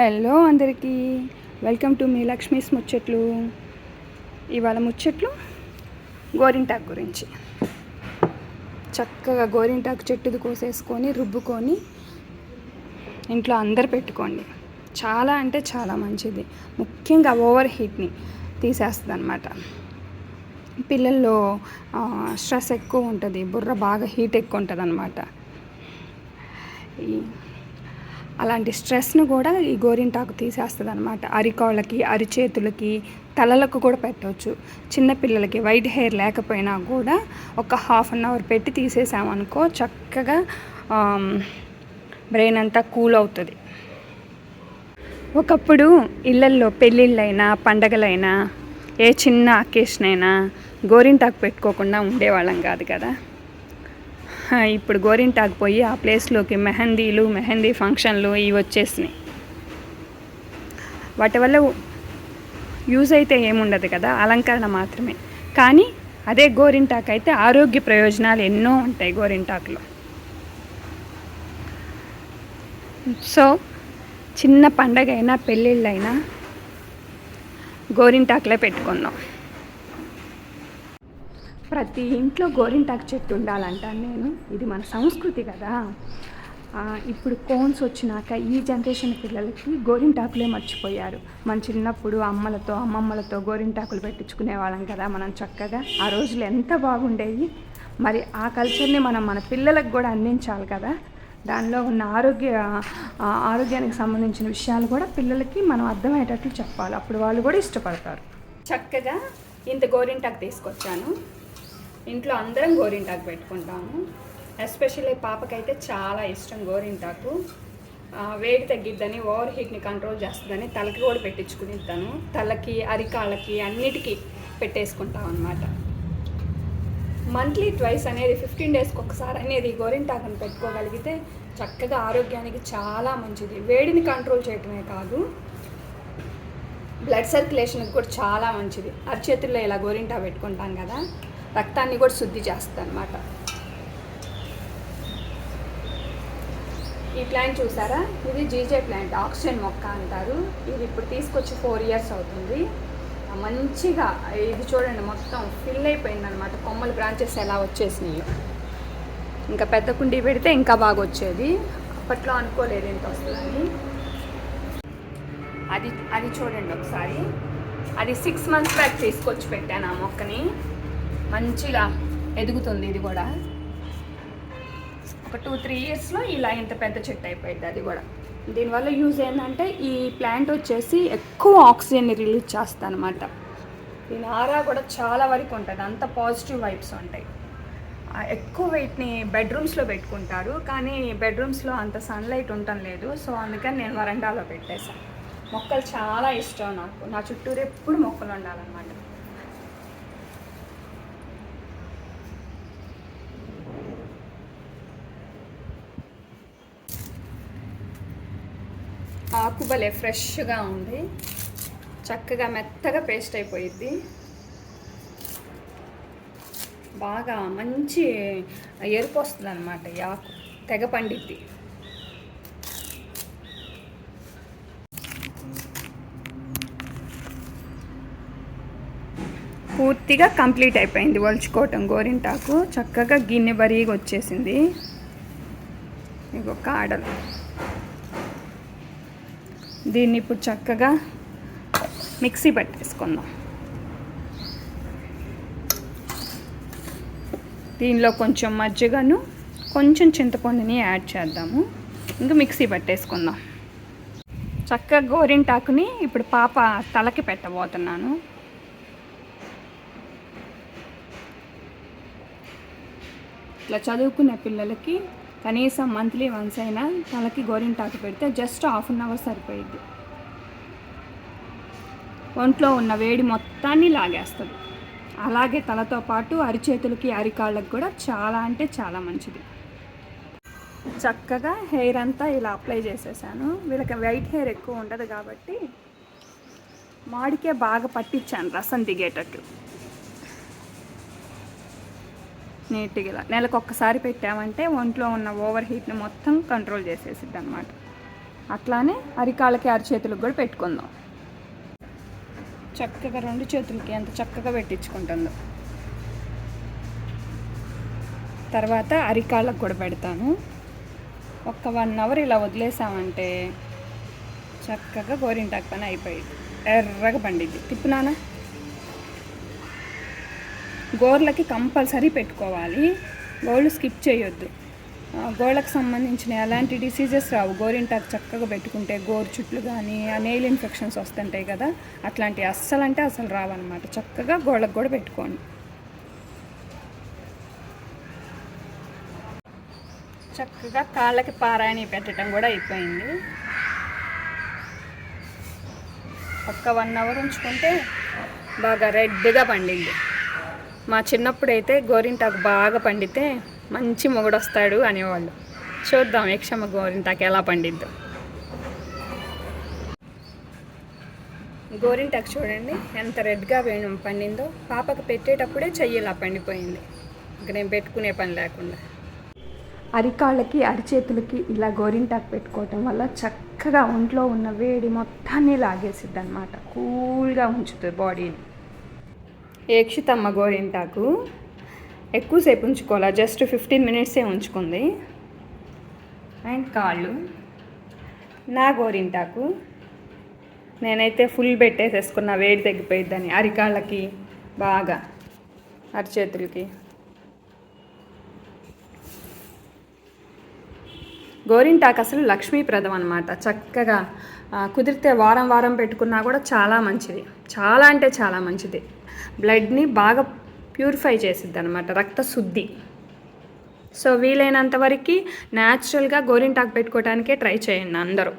Hello అందరికీ. Welcome to me Lakshmi's ముచ్చట్లు. ఇవాళ ముచ్చట్లు గోరింటాకు గురించి. చక్కగా గోరింటాకు చెట్టుది కోసేసుకొని రుబ్బుకొని ఇంట్లో అందరు పెట్టుకోండి. చాలా అంటే చాలా మంచిది. ముఖ్యంగా ఓవర్ హీట్ని తీసేస్తుంది అనమాట పిల్లల్లో స్ట్రెస్ ఎక్కువ ఉంటుంది బుర్ర బాగా హీట్ ఎక్కువ ఉంటుంది అనమాట అలాంటి స్ట్రెస్ను కూడా ఈ గోరింటాకు తీసేస్తుంది అనమాట అరికాళ్ళకి అరిచేతులకి తలలకు కూడా పెట్టవచ్చు చిన్నపిల్లలకి వైట్ హెయిర్ లేకపోయినా కూడా ఒక హాఫ్ అన్ అవర్ పెట్టి తీసేసామనుకో చక్కగా బ్రెయిన్ అంతా కూల్ అవుతుంది. ఒకప్పుడు ఇళ్ళల్లో పెళ్ళిళ్ళైనా పండగలైనా ఏ చిన్న అకేషన్ అయినా గోరింటాకు పెట్టుకోకుండా ఉండేవాళ్ళం కాదు కదా. ఇప్పుడు గోరింటాకు పోయి ఆ ప్లేస్లోకి మెహందీలు మెహందీ ఫంక్షన్లు ఇవి వచ్చేసినాయి. వాటి వల్ల యూజ్ అయితే ఏముండదు కదా అలంకరణ మాత్రమే. కానీ అదే గోరింటాకు అయితే ఆరోగ్య ప్రయోజనాలు ఎన్నో ఉంటాయి గోరింటాకులో. సో చిన్న పండగ అయినా పెళ్ళిళ్ళైనా గోరింటాకులే పెట్టుకుందాం. ప్రతి ఇంట్లో గోరింటాకు చెట్టు ఉండాలంటాను నేను. ఇది మన సంస్కృతి కదా. ఇప్పుడు కోన్స్ వచ్చినాక ఈ జనరేషన్ పిల్లలకి గోరింటాకులే మర్చిపోయారు. మన చిన్నప్పుడు అమ్మలతో అమ్మమ్మలతో గోరింటాకులు పెట్టించుకునే వాళ్ళం కదా మనం చక్కగా. ఆ రోజులు ఎంత బాగుండేవి. మరి ఆ కల్చర్ని మనం మన పిల్లలకు కూడా అందించాలి కదా. దానిలో ఉన్న ఆరోగ్య ఆరోగ్యానికి సంబంధించిన విషయాలు కూడా పిల్లలకి మనం అర్థమయ్యేటట్లు చెప్పాలి. అప్పుడు వాళ్ళు కూడా ఇష్టపడతారు. చక్కగా ఇంత గోరింటాకు తీసుకొచ్చాను. ఇంట్లో అందరం గోరింటాకు పెట్టుకుంటాము. ఎస్పెషల్లీ పాపకైతే చాలా ఇష్టం గోరింటాకు. వేడి తగ్గిద్దని ఓవర్ హీట్ని కంట్రోల్ చేస్తుందని తలకి కూడా పెట్టించుకునిద్దాను తలకి అరికాళ్ళకి అన్నిటికీ పెట్టేసుకుంటాం అనమాట మంత్లీ ట్వైస్ అనేది ఫిఫ్టీన్ డేస్కి ఒకసారి అనేది గోరింటాకుని పెట్టుకోగలిగితే చక్కగా ఆరోగ్యానికి చాలా మంచిది. వేడిని కంట్రోల్ చేయటమే కాదు బ్లడ్ సర్క్యులేషన్కి కూడా చాలా మంచిది. అరచేతుల్లో ఇలా గోరింటా పెట్టుకుంటాం కదా. రక్తాన్ని కూడా శుద్ధి చేస్తుంది అనమాట ఈ ప్లాంట్ చూసారా? ఇది జీజే ప్లాంట్ ఆక్సిజన్ మొక్క అంటారు. ఇది ఇప్పుడు తీసుకొచ్చి ఫోర్ ఇయర్స్ అవుతుంది. మంచిగా ఇది చూడండి మొత్తం ఫిల్ అయిపోయింది అనమాట కొమ్మల బ్రాంచెస్ ఎలా వచ్చేసినాయి. ఇంకా పెద్ద కుండీ పెడితే ఇంకా బాగా వచ్చేది. అప్పట్లో అనుకోలేదు ఎంత వస్తుందని. అది అది చూడండి ఒకసారి. అది సిక్స్ మంత్స్ బ్యాక్ తీసుకొచ్చి పెట్టాను ఆ మొక్కని. మంచిగా ఎదుగుతుంది ఇది కూడా. ఒక టూ త్రీ ఇయర్స్లో ఇలా ఇంత పెద్ద చెట్టు అయిపోయింది అది కూడా. దీనివల్ల యూజ్ ఏంటంటే ఈ ప్లాంట్ వచ్చేసి ఎక్కువ ఆక్సిజన్ని రిలీజ్ చేస్తుంది అనమాట దీని ఆరా కూడా చాలా వరకు ఉంటుంది. అంత పాజిటివ్ వైబ్స్ ఉంటాయి. ఎక్కువ వెయిట్ని బెడ్రూమ్స్లో పెట్టుకుంటారు. కానీ బెడ్రూమ్స్లో అంత సన్లైట్ ఉండటం లేదు. సో అందుకని నేను వరండాలో పెట్టేశాను. మొక్కలు చాలా ఇష్టం నాకు. నా చుట్టూరు ఎప్పుడు మొక్కలు ఉండాలన్నమాట ఆకు భలే ఫ్రెష్గా ఉంది. చక్కగా మెత్తగా పేస్ట్ అయిపోయిద్ది. బాగా మంచి ఎరుపు వస్తుంది అనమాట ఈ ఆకు. తెగ పండిద్ది. పూర్తిగా కంప్లీట్ అయిపోయింది ఒలుచుకోవటం గోరింటాకు. చక్కగా గిన్నె బరీగా వచ్చేసింది ఇంకొక ఆడలు దీన్ని ఇప్పుడు చక్కగా మిక్సీ పట్టేసుకుందాం. దీనిలో కొంచెం మజ్జిగను కొంచెం చింతపండుని యాడ్ చేద్దాము. ఇంకా మిక్సీ పట్టేసుకుందాం. చక్కగా గోరింటాకుని ఇప్పుడు పాప తలకి పెట్టబోతున్నాను. ఇట్లా చదువుకునే పిల్లలకి కనీసం మంత్లీ వన్స్ అయినా తలకి గోరింటాకు పెడితే జస్ట్ హాఫ్ అన్ అవర్ సరిపోయిద్ది. ఒంట్లో ఉన్న వేడి మొత్తాన్ని లాగేస్తుంది. అలాగే తలతో పాటు అరిచేతులకి అరికాళ్ళకు కూడా చాలా అంటే చాలా మంచిది. చక్కగా హెయిర్ అంతా ఇలా అప్లై చేసేసాను. వీళ్ళకి వైట్ హెయిర్ ఎక్కువ ఉండదు కాబట్టి మాడికే బాగా పట్టించాను రసం దిగేటట్టు. నీట్గా ఇలా నెలకు ఒక్కసారి పెట్టామంటే ఒంట్లో ఉన్న ఓవర్ హీట్ని మొత్తం కంట్రోల్ చేసేసిద్ది అనమాట అట్లానే అరికాళ్ళకి అరిచేతులకు కూడా పెట్టుకుందాం. చక్కగా రెండు చేతులకి ఎంత చక్కగా పెట్టించుకుంటుందో. తర్వాత అరికాళ్ళకు కూడా పెడతాను. ఒక్క వన్ అవర్ ఇలా వదిలేసామంటే చక్కగా గోరింటాకు పని అయిపోయింది. ఎర్రగా పండిద్ది. తిప్పునానా గోర్లకి కంపల్సరీ పెట్టుకోవాలి. గోళ్ళు స్కిప్ చేయొద్దు. గోళ్ళకు సంబంధించిన ఎలాంటి డిసీజెస్ రావు. గోరింటాకు చక్కగా పెట్టుకుంటే గోరు చుట్లు కానీ ఆ నెయిల్ ఇన్ఫెక్షన్స్ వస్తుంటాయి కదా అట్లాంటివి అస్సలు అంటే అసలు రావన్నమాట. చక్కగా గోళ్ళకు కూడా పెట్టుకోండి. చక్కగా కాళ్ళకి పారాయణ పెట్టడం కూడా అయిపోయింది. ఒక్క వన్ అవర్ ఉంచుకుంటే బాగా రెడ్గా పండింది. మా చిన్నప్పుడైతే గోరింటాకు బాగా పండితే మంచి మొగుడొస్తాడు అనేవాళ్ళు. చూద్దాం యక్షమ్మ గోరింటాకు ఎలా పండిద్దో. గోరింటాకు చూడండి ఎంత రెడ్గా వేణు పండిందో. పాపకు పెట్టేటప్పుడే చెయ్యి ఇలా పండిపోయింది. ఇంక నేను పెట్టుకునే పని లేకుండా. అరికాళ్ళకి అరిచేతులకి ఇలా గోరింటాకు పెట్టుకోవటం వల్ల చక్కగా ఒంట్లో ఉన్న వేడి మొత్తాన్ని లాగేసిద్ది అనమాట కూల్గా ఉంచుతుంది బాడీని. ఏక్షితమ్మ గోరింటాకు. ఎక్కువసేపు ఉంచుకోవాలా? జస్ట్ ఫిఫ్టీన్ మినిట్సే ఉంచుకుంది. అండ్ కాళ్ళు. నా గోరింటాకు. నేనైతే ఫుల్ పెట్టేసేసుకున్న వేడి తగ్గిపోయిద్దని అరికాళ్ళకి బాగా అరిచేతులకి. గోరింటాకు అసలు లక్ష్మీప్రదం అనమాట చక్కగా కుదిరితే వారం వారం పెట్టుకున్నా కూడా చాలా మంచిది. చాలా అంటే చాలా మంచిది. బ్లడ్ని బాగా ప్యూరిఫై చేసిద్ది అనమాట రక్త శుద్ధి సో వీలైనంత వరకు న్యాచురల్గా గోరింటాకు పెట్టుకోవడానికే ట్రై చేయండి అందరూ.